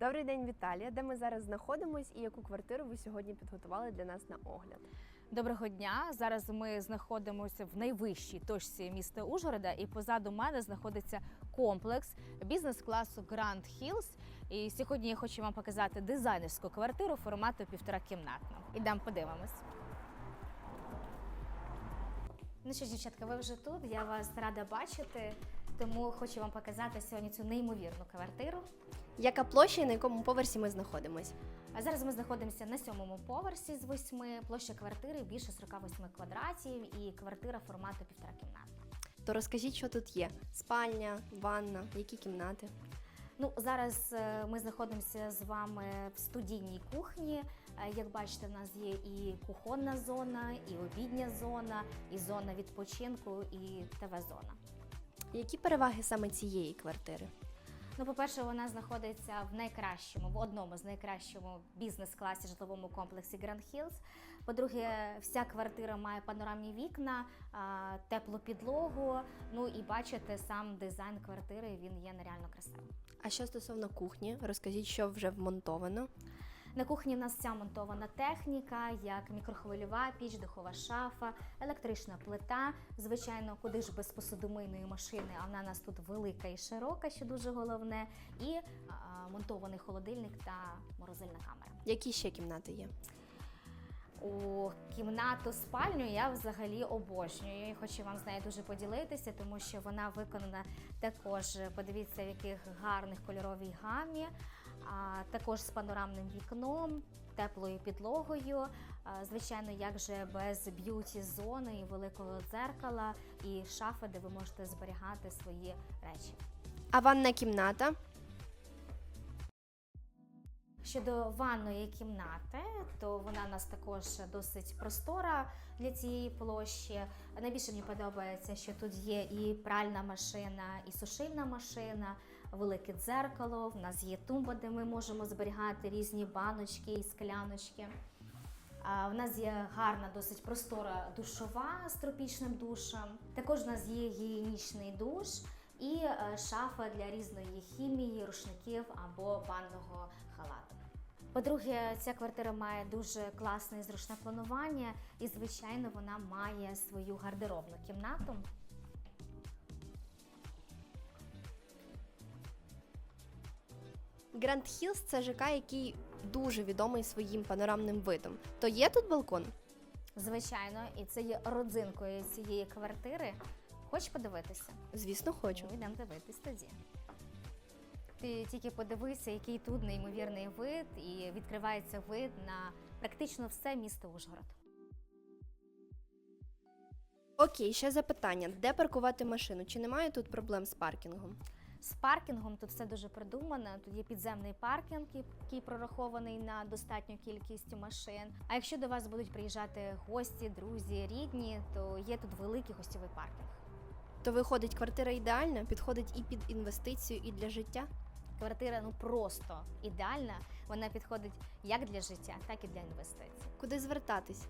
Добрий день, Віталія. Де ми зараз знаходимось і яку квартиру ви сьогодні підготували для нас на огляд? Доброго дня. Зараз ми знаходимося в найвищій точці міста Ужгорода, і позаду мене знаходиться комплекс бізнес-класу Grand Hills. І сьогодні я хочу вам показати дизайнерську квартиру формату півтора кімнатна. Ідемо подивимось. Ну що, дівчатка, ви вже тут. Я вас рада бачити, тому хочу вам показати сьогодні цю неймовірну квартиру. Яка площа і на якому поверсі ми знаходимось? А зараз ми знаходимося на сьомому поверсі з восьми. Площа квартири більше 48 квадратів і квартира формату півтора кімнатна. То розкажіть, що тут є: спальня, ванна, які кімнати. Ну зараз е, ми знаходимося з вами в студійній кухні. Е, Як бачите, в нас є і кухонна зона, і обідня зона, і зона відпочинку, і ТВ-зона. Які переваги саме цієї квартири? Ну, по-перше, вона знаходиться в найкращому, в одному з найкращому бізнес-класі житловому комплексі Grand Hills. По-друге, вся квартира має панорамні вікна, теплу підлогу. Ну і бачите, сам дизайн квартири він є нереально красивим. А що стосовно кухні, розкажіть, що вже вмонтовано. На кухні в нас вся монтована техніка, як мікрохвильова піч, духова шафа, електрична плита. Звичайно, куди ж без посудомийної машини, а вона у нас тут велика і широка, що дуже головне, і а, монтований холодильник та морозильна камера. Які ще кімнати є? У кімнату спальню я взагалі обожнюю. І хочу вам з нею дуже поділитися, тому що вона виконана також. Подивіться, в яких гарних кольоровій гамі, також з панорамним вікном, теплою підлогою. Звичайно, як же без б'юті зони і великого дзеркала, і шафи, де ви можете зберігати свої речі. А ванна кімната? Щодо ванної кімнати, то вона у нас також досить простора для цієї площі. Найбільше мені подобається, що тут є і пральна машина, і сушильна машина, велике дзеркало. В нас є тумба, де ми можемо зберігати різні баночки і скляночки. В нас є гарна, досить простора душова з тропічним душем. Також у нас є гігієнічний душ і е, шафа для різної хімії, рушників або банного халату. По-друге, ця квартира має дуже класне і зручне планування, і, звичайно, вона має свою гардеробну кімнату. Grand Hills – це ЖК, який дуже відомий своїм панорамним видом. То є тут балкон? Звичайно, і це є родзинкою цієї квартири. Хочеш подивитися? Звісно, хочу. Ну, йдемо дивитись тоді. Ти тільки подивися, який тут неймовірний вид, і відкривається вид на практично все місто Ужгород. Окей, ще запитання: де паркувати машину? Чи немає тут проблем з паркінгом? З паркінгом тут все дуже продумано. Тут є підземний паркінг, який прорахований на достатню кількість машин. А якщо до вас будуть приїжджати гості, друзі, рідні, то є тут великий гостьовий паркінг. То виходить, квартира ідеальна, підходить і під інвестицію, і для життя. Квартира ну просто ідеальна. Вона підходить як для життя, так і для інвестицій. Куди звертатись?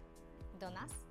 До нас